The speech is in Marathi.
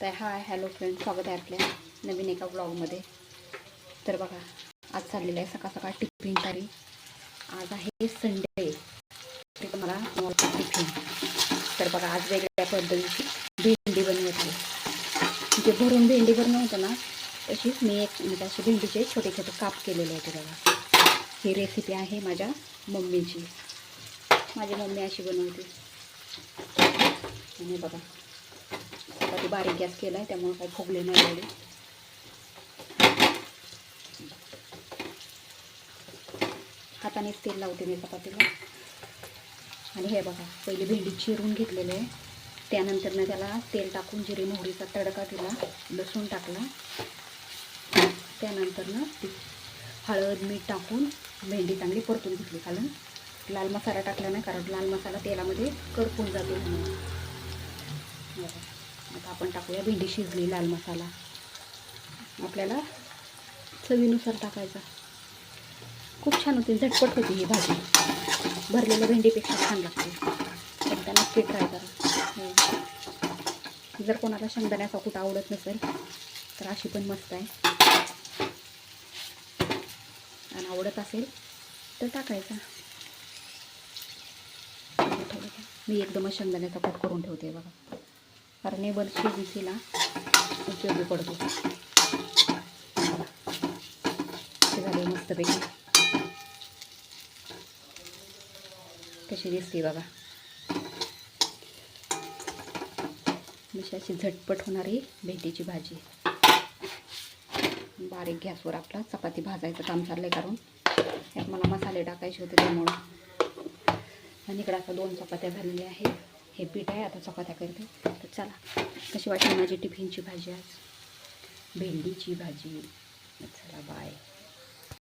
तर हाय हॅलो फ्रेंड स्वागत आहे आपल्या नवीन एका ब्लॉगमध्ये तर बघा आज चाललेलं आहे सकाळ सकाळ टिफिन तारी आज आहे संडे ते तुम्हाला तुम्हाला टिफिन तर बघा आज वेगवेगळ्या पद्धतीची भेंडी बनवत आहे. जे भरून भेंडी बनवतो ना तशीच मी एक म्हणजे असे भेंडीचे छोटे छोटे काप केलेले आहेत बघा. ही रेसिपी आहे माझ्या मम्मीची. माझी मम्मी अशी बनवते. आणि बघा चपाती बारीक गॅस केला आहे त्यामुळे काही फुगले नाही एवढे. हातानेच तेल लावते मी चपातीला. आणि हे बघा पहिले भेंडी चिरून घेतलेले आहे. त्यानंतर ना त्याला तेल टाकून जिरे मोहरीचा तडका दिला लसूण टाकला. त्यानंतर ना ती हळद मीठ टाकून भेंडी चांगली परतून घेतली. कारण लाल मसाला टाकला नाही कारण लाल मसाला तेलामध्ये करपून जातो म्हणून. बघा. आता आपण टाकूया भेंडी शिजली लाल मसाला. आपल्याला चवीनुसार टाकायचा. खूप छान होती झटपट होती ही भाजी. भरलेल्या भेंडीपेक्षा छान लागते. एकदा नक्की ट्राय करा. जर कोणाला शेंगदाण्याचा कुठं आवडत नसेल तर अशी पण मस्त आहे. आणि आवडत असेल तर टाकायचा. मी एकदमच शेंगदाण्याचा कट करून ठेवते बघा. कारण हे बरशी दिसीला उपयोगी पडतो. झाले मस्तपैकी. कशी दिसते बघा म्हणजे अशी झटपट होणारी भेंडीची भाजी. बारीक गॅसवर आपला चपाती भाजायचं काम चाललंय कारण यात मला मसाले टाकायचे होते त्यामुळं. आणि इकडं आता दोन चपात्या झालेल्या आहेत. हे पीठ आहे आता चपात्या करते. तर चला कशी वाटली माझी टिफिनची भाजी आज? भेंडीची भाजी. चला बाय